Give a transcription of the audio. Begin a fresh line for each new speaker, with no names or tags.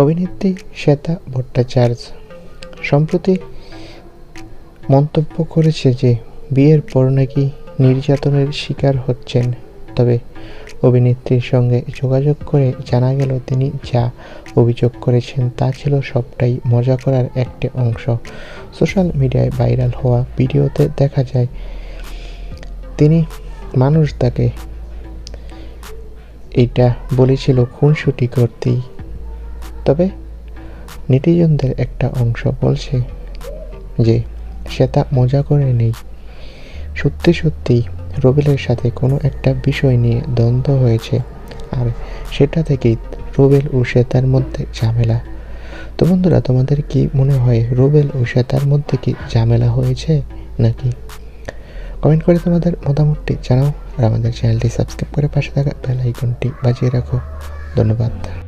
অভিনেত্রী শ্বেতা ভট্টাচার্য। সম্প্রতি মন্তব্য করেছে যে, বিয়ের পর নাকি নির্যাতনের শিকার হচ্ছেন। তবে অভিনেত্রীর সঙ্গে যোগাযোগ করে জানা গেল, তিনি যা অভিযোগ করেছেন তা ছিল সবটাই মজা করার একটি অংশ। সোশ্যাল মিডিয়ায় ভাইরাল হওয়া ভিডিওতে দেখা যায়, তিনি মানুষ তাকে এটা বলেছিল খুনসুটি করতেই। তবে নেটিজনদের একটা অংশ বলছে যে শ্বেতা মজা করে নেই। সত্যি সত্যি রুবেলের সাথে কোনো একটা বিষয় নিয়ে দ্বন্দ্ব হয়েছে, আর সেটা থেকেই রুবেল ও শ্বেতার মধ্যে ঝামেলা। তো বন্ধুরা, তোমাদের কি মনে হয় রুবেল ও শ্বেতার মধ্যে কি ঝামেলা হয়েছে নাকি? কমেন্ট করে তোমাদের মতামতটি জানাও, আর আমাদের চ্যানেলটি সাবস্ক্রাইব করে পাশে থাকা বেল আইকনটি বাজিয়ে রাখো। ধন্যবাদ।